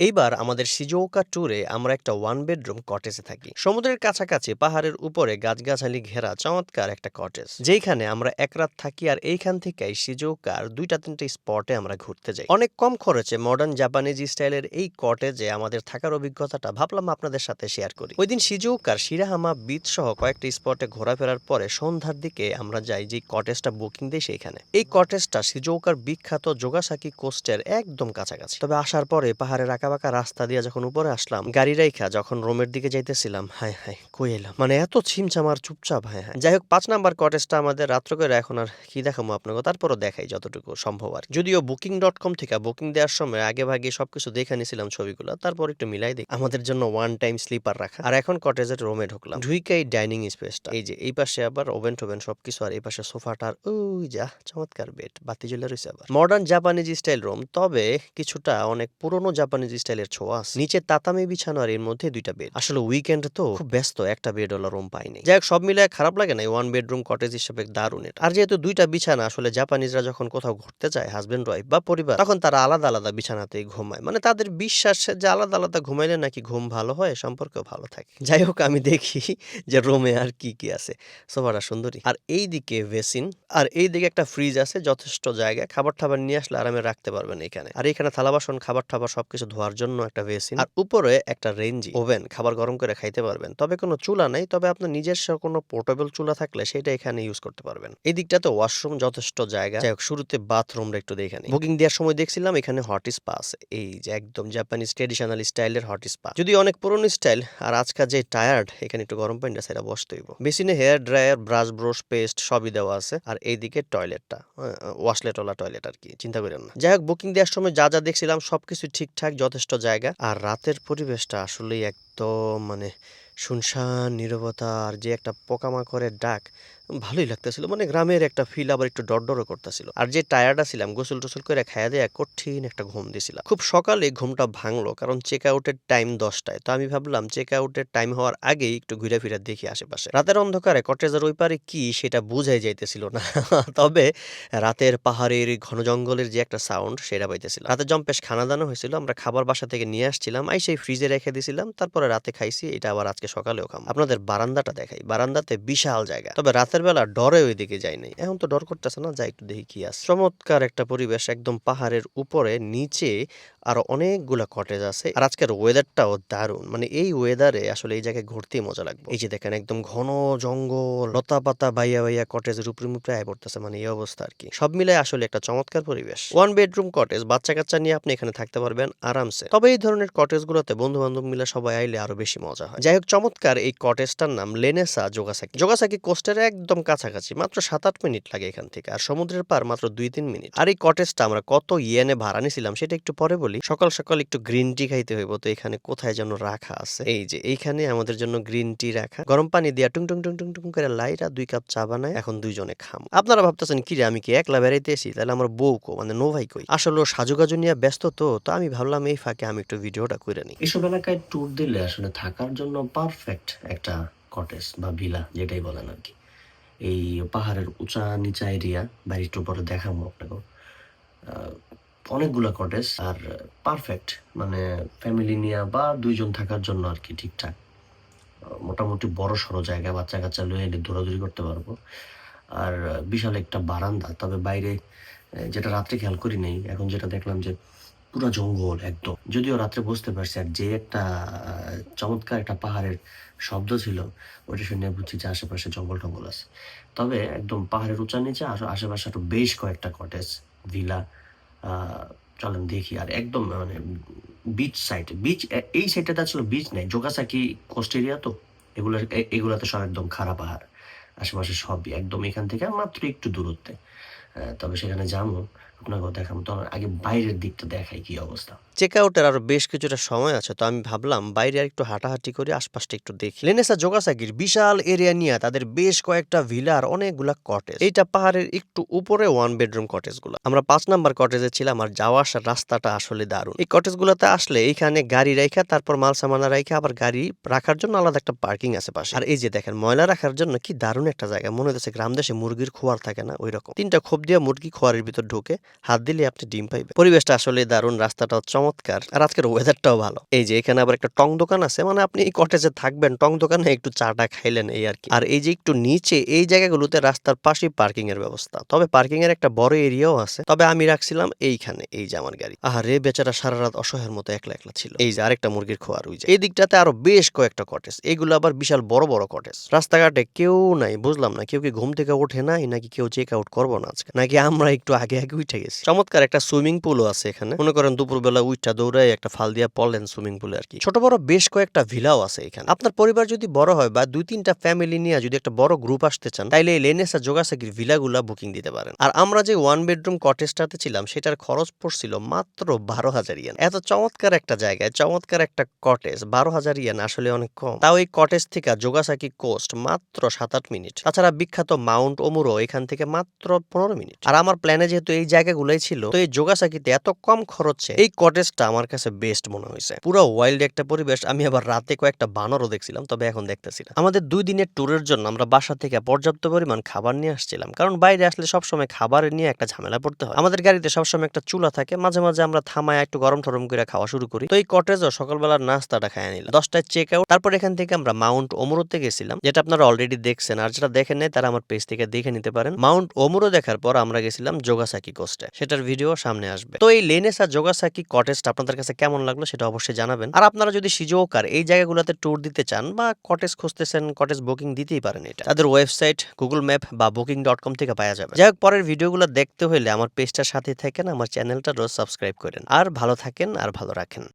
এইবার আমাদের সিজোকা ট্যুরে আমরা একটা ওয়ান বেডরুম কটেজে থাকি। সমুদ্রের কাছাকাছি, পাহাড়ের উপরে গাছগাছালি ঘেরা, চমৎকার একটা কটেজ যেখানে আমরা এক রাত থাকি আর এইখান থেকেই সিজোকার দুইটা তিনটে স্পটে আমরা ঘুরতে যাই। অনেক কম খরচে মডার্ন জাপানিজ স্টাইলের এই কটেজে আমাদের থাকার অভিজ্ঞতাটা ভাবলাম আপনাদের সাথে শেয়ার করি। ওই দিন সিজোকার শিরাহামা বিচ সহ কয়েকটা স্পটে ঘোরাফেরার পরে সন্ধ্যার দিকে আমরা যাই যে কটেজটা বুকিং দিই সেইখানে। এই কটেজটা সিজোকার বিখ্যাত যোগাসাকি কোস্টের একদম কাছাকাছি। তবে আসার পরে পাহাড়ের আঁকাবাঁকা রাস্তা দিয়ে যখন উপরে আসলাম, গাড়ি রাইখা যখন রোমের দিকে যাইতেছিলাম, হায় হায়, কই এলাম? মানে এত ছিমছাম আর চুপচাপ হ্যাঁ হ্যাঁ। যাই হোক পাঁচ নাম্বার কটেজটা আমাদের রাত্র করে এখন আর কি দেখাবো আপনাকে? তারপরও দেখাই যতটুকু সম্ভব আর যদিও বুকিং ডট কম থেকে বুকিং দেওয়ার সময় আগে ভাগে সবকিছু দেখে নিছিলাম ছবিগুলো, তারপর একটু মিলাই দিই আমাদের জন্য ওয়ান টাইম স্লিপার রাখা। আর এখন কটেজের রুমে ঢুকলাম। ঢুইকাই ডাইনিং স্পেসটা এই যে, এই পাশে আবার ওভেন টোভেন সবকিছু আর এই পাশে সোফাটার, ওই যা, চমৎকার বেড বাতি জ্বলে রয়েছে আবার। মডার্ন জাপানিজ স্টাইল রুম তবে কিছুটা অনেক পুরনো জাপানিজ স্টাইলের ছোঁয়া আছে। নিচে তাতামি বিছানো আর এর মধ্যে দুইটা বেড আসলে উইকেন্ড তো খুব ব্যস্ত, একটা বেড ওলা রুম পাইনি যাই হোক সব মিলে খারাপ লাগে না ওয়ান বেডরুম কটেজ হিসেবে দারুণ এটা। আর যেহেতু দুইটা বিছানা, আসলে জাপানিজরা যখন কোথাও ঘুরতে যায় হাজবেন্ড ওয়াইফ বা পরিবার, তখন তারা আলাদা আলাদা বিছানাতেই ঘুমায়। মানে তাদের বিশ্বাস যে আলাদা আলাদা ঘুমাইলে নাকি ঘুম ভালো হয়, সম্পর্কেও ভালো থাকে। যাই হোক আমি দেখি যে রুমে আর কি কি আছে। সোফাটা সুন্দরী। আর এই দিকে ভেসিন আর এই দিকে একটা ফ্রিজ আছে, যথেষ্ট জায়গা খাবার টাবার নিয়ে আসলে আরামে রাখতে পারবেন এখানে। আর এখানে থালা বাসন খাবার টাবার সবকিছু ধোয়ার জন্য একটা বেসিন আর উপরে একটা রেঞ্জি ওভেন খাবার গরম করে খাইতে পারবেন। তবে কোনো চুলা নাই, তবে আপনার নিজস্ব কোনো পোর্টেবল চুলা থাকলে সেটা এখানে ইউজ করতে পারবেন। এই দিকটাতে ওয়াশরুম যথেষ্ট জায়গা। যাই হোক, শুরুতে বাথরুমটা একটু দেখে নিই। বুকিং দেওয়ার সময় দেখছিলাম এখানে হট স্পা আছে। এই যে একদম জাপানিজ ট্রেডিশনাল স্টাইলের হট স্পা। যদি অনেক পুরনো স্টাইল, আর আজকাল যে টায়ার্ড, এখানে একটু গরম পানিটা সেটা বসতে হইব। বেসিনে hair dryer, brush, brush, paste সবই দেওয়া আছে। আর এইদিকে টয়লেটটা ওয়াশলেটওয়ালা টয়লেট আর কি, চিন্তা করেন না। যাই হোক, বুকিং দেওয়ার সময় যা যা দেখছিলাম সবকিছু ঠিকঠাক যথেষ্ট জায়গা। আর রাতের পরিবেশটা আসলেই একদম মানে শুনশান, নীরবতা, আর যে একটা পোকামাকড়ের ডাক ভালোই লাগতেছিল। মানে গ্রামের একটা ফিল আবার একটু ডরডরও করতেছিল। আর যে টায়ার্ডা ছিলাম গোসল টোসল করে খাইয়া দেয়া কঠিন একটা ঘুম দিছিলাম। খুব সকালে ঘুমটা ভাঙলো, কারণ চেক আউটের টাইম দশটায়। তো আমি ভাবলাম চেক আউটের টাইম হওয়ার আগেই একটু ঘুরে ফিরে দেখি আশেপাশে। রাতের অন্ধকারে কটেজের ওই পারে কি, সেটা বুঝাই যাইতেছিল না। তবে রাতের পাহাড়ের ঘন জঙ্গলের যে একটা সাউন্ড সেটা পাইতেছিল রাতে জম্পেশ খানা দানো হয়েছিল, আমরা খাবার বাসা থেকে নিয়ে আসছিলাম আই সেই ফ্রিজে রেখে দিছিলাম, তারপরে রাতে খাইছি, এটা আবার আজকে সকালেও খাম। আপনাদের বারান্দাটা দেখাই। বারান্দাতে বিশাল জায়গা। তবে রাতের বেলা ডরে ওইদিকে যায় নাই। এখন তো ডর করতেছে না, যাই একটু দেখি কি আছে চমৎকার একটা পরিবেশ একদম পাহাড়ের উপরে, নিচে আরও অনেকগুলা কটেজ আছে। আর আজকের ওয়েদারটাও দারুণ। মানে এই ওয়েদারে আসলে এই জায়গায় ঘুরতেই মজা লাগবে। এই যে দেখেন একদম ঘন জঙ্গল লতা পাতা বাইয়া বাইয়া কটেজের উপরে উপরে আয় পড়তেছে মানে এই অবস্থা আর কি সব মিলে আসলে একটা চমৎকার পরিবেশ। ওয়ান বেডরুম কটেজ বাচ্চা কাচ্চা নিয়ে আপনি এখানে থাকতে পারবেন আরামসে। তবে এই ধরনের কটেজ গুলোতে বন্ধু বান্ধব মিলে সবাই আইলে আরও বেশি মজা হয়। যাই হোক, চমৎকার এই কটেজটার নাম লেনেসা যোগাসাকি যোগাসাকি কোস্টের একদম কাছাকাছি, মাত্র সাত আট মিনিট লাগে এখান থেকে। আর সমুদ্রের পার মাত্র দুই তিন মিনিট। আর এই কটেজটা আমরা কত ইয়েনে ভাড়া নিছিলাম, সেটা একটু পরে বলি। সকাল সকাল একটু গ্রিন টি খাইতে হইব। তো এখানে কোথায় যেন রাখা আছে? এই যে, এইখানে আমাদের জন্য গ্রিন টি রাখা। গরম পানি দিয়া টুং টুং টুং টুং টুং করে লাইরা দুই কাপ চা বানায় এখন দুইজনে খাম। আপনারা ভাবতেছেন, কি রে, আমি কি একলা বেড়াইতে এসি তাহলে আমার বউ কো? মানে নো ভাই কই? আসলে সাজুগাজু নিয়ে ব্যস্ত তো তো আমি ভাবলাম এই ফাঁকে আমি একটু ভিডিওটা করে নিই। এসব এলাকায় ট্যুর দিলে আসলে থাকার জন্য পারফেক্ট একটা কটেজ বা ভিলা যেটাই বলেন আর কি। এই পাহাড়ের উঁচা নিচা এরিয়া বাড়ি একটু পরে দেখাবো আপনাকে অনেকগুলা কটেজ আর পারফেক্ট মানে ফ্যামিলি নিয়ে বা দুইজন থাকার জন্য আর কি ঠিকঠাক। মোটামুটি বড় সড়ো জায়গা, বাচ্চা কাচ্চা লয়ে এলে দৌড়াদৌড়ি করতে পারব। আর বিশাল একটা বারান্দা, তবে বাইরে যেটা রাত্রে খেয়াল করি নেই, এখন যেটা দেখলাম যে পুরো জঙ্গল একদম। যদিও রাত্রে বুঝতে পারছি, আর যে একটা চমৎকার একটা পাহাড়ের শব্দ ছিল ওটা শুনে বুঝছি যে আশেপাশে জঙ্গল টঙ্গল আছে। তবে একদম পাহাড়ের উঁচা নিচে, আশে- আশেপাশে আরও বেশ কয়েকটা কটেজ ভিলা চলেন দেখি, আর একদম মানে বিচ সাইড বিচ এই সাইডটাতে আসলে বিচ নেই যোগাসাকি কোস্ট এরিয়া তো এগুলো এগুলাতে সব একদম খারাপ পাহাড়, আশেপাশে সবই, একদম এখান থেকে মাত্র একটু দূরত্বে। তবে সেখানে যাব আপনাকে দেখাবো। তো আগে বাইরের দিকটা দেখাই কি অবস্থা। চেক আউটের আরও বেশ কিছুটা সময় আছে, তো আমি ভাবলাম বাইরে আর একটু হাঁটাহাঁটি করে আশপাশটা একটু দেখি। লেনেসা যোগাসাকির বিশাল এরিয়া নিয়ে তাদের বেশ কয়েকটা ভিলা আর অনেকগুলা কটেজ এইটা পাহাড়ের একটু উপরে ওয়ান বেডরুম কটেজগুলো আমরা পাঁচ নাম্বার কটেজে ছিলাম আর যাওয়া আসার রাস্তাটা আসলে দারুণ। এই কটেজ গুলোতে আসলে এইখানে গাড়ি রাখা তারপর মাল সামানা রাখা আবার গাড়ি রাখার জন্য আলাদা একটা পার্কিং আছে পাশে। আর এই যে দেখেন, ময়লা রাখার জন্য কি দারুণ একটা জায়গা। মনে হচ্ছে গ্রাম দেশে মুরগির খোয়ার থাকে না ওই রকম তিনটা খোপ দিয়ে মুরগি খোয়ারের ভিতর ঢুকে হাত দিলে আপনি ডিম পাইবেন। পরিবেশটা আসলে দারুণ, রাস্তাটাও চমৎকার, আর আজকের ওয়েদারটাও ভালো। এই যে, এখানে আবার একটা টং দোকান আছে মানে আপনি এই কটেজে থাকবেন, টং দোকানে একটু চাটা খাইলেন এই আর কি। আর এই যে, একটু নিচে, এই জায়গাগুলোতে রাস্তার পাশে পার্কিং এর ব্যবস্থা। তবে পার্কিং এর একটা বড় এরিয়াও আছে। তবে আমি রাখছিলাম এইখানে, এই যে আমার গাড়ি। আহা রে বেচারা সারা রাত অসহায়ের মতো একলা একলা ছিল। এই যে, আরেকটা মুরগির খোয়ার, ওই যে। এই দিকটাতে আরও বেশ কয়েকটা কটেজ এগুলো আবার বিশাল বড় বড় কটেজ রাস্তাঘাটে কেউ নাই, বুঝলাম না। কেউ কি ঘুম থেকে ওঠে নাই, নাকি কেউ চেক আউট করব না আজকে? নাকি আমরা একটু আগে আগে উঠে গেছি? চমৎকার একটা সুইমিং পুলও আছে এখানে। মনে করেন দুপুরবেলা উইঠা দৌড়ায় একটা ফাল দিয়া পড়লেন সুইমিং পুলে আর কি। ছোট বড় বেশ কয়েকটা ভিলাও আছে এখানে। আপনার পরিবার যদি বড় হয় বা দুই তিনটা ফ্যামিলি নিয়ে যদি একটা বড় গ্রুপ আসতে চান, তাইলে এই লেনেসা যোগাসাকির ভিলাগুলা বুকিং দিতে পারেন। আর আমরা যে ওয়ান বেডরুম কটেজটাতে ছিলাম, সেটার খরচ পড়ছিল মাত্র বারো হাজার ইয়ান এত চমৎকার একটা জায়গায়, চমৎকার একটা কটেজ বারো হাজার ইয়ান আসলে অনেক কম। তাও এই কটেজ থেকে যোগাসাকি কোস্ট মাত্র সাত আট মিনিট। তাছাড়া বিখ্যাত মাউন্ট ওমুরো এখান থেকে মাত্র পনেরো মিনিট। আর আমার প্ল্যানে যেহেতু এই জায়গাগুলোই ছিল, তো এই যোগাসাকিতে এত কম খরচে এই কটেজটা আমার কাছে বেস্ট মনে হয়েছে। পুরো ওয়াইল্ড একটা পরিবেশ, আমি আবার রাতে কয়েকটা বানরও দেখছিলাম, তবে এখন দেখতেছি না। আমাদের দুই দিনের ট্যুরের জন্য আমরা বাসা থেকে পর্যাপ্ত পরিমাণ খাবার নিয়ে আসছিলাম, কারণ বাইরে আসলে সবসময় খাবার নিয়ে একটা ঝামেলা পড়তে হয়। আমাদের গাড়িতে সবসময় একটা চুলা থাকে, মাঝে মাঝে আমরা থামায় একটু গরম টরম করে খাওয়া শুরু করি। তো এই কটেজও সকালবেলার নাস্তাটা খায় নিলাম। দশটায় চেক আউট তারপর এখান থেকে আমরা মাউন্ট ওমরোতে গেছিলাম, যেটা আপনারা অলরেডি দেখছেন, আর যেটা দেখেন নাই তারা আমার পেজ থেকে দেখে নিতে পারেন। মাউন্ট ওমরো দেখার পর আমরা গেছিলাম যোগাসাকি কোস্টে সেটার ভিডিও সামনে আসবে। তো এই লেনেস আর যোগাসাকি কটেজটা আপনাদের কাছে কেমন লাগল সেটা অবশ্যই জানাবেন। আর আপনারা যদি সিজোকার এই জায়গাগুলোতে ট্যুর দিতে চান বা কটেজ খুঁজতেছেন কটেজ বুকিং দিতেই পারেন এটা। তাদের ওয়েবসাইট গুগল ম্যাপ বা বুকিং ডট কম থেকে পাওয়া যাবে। যাই হোক, পরের ভিডিওগুলো দেখতে হলে আমার পেজটার সাথে থাকেন, আমার চ্যানেলটা রোজ সাবস্ক্রাইব করেন। আর ভালো থাকেন আর ভালো রাখেন।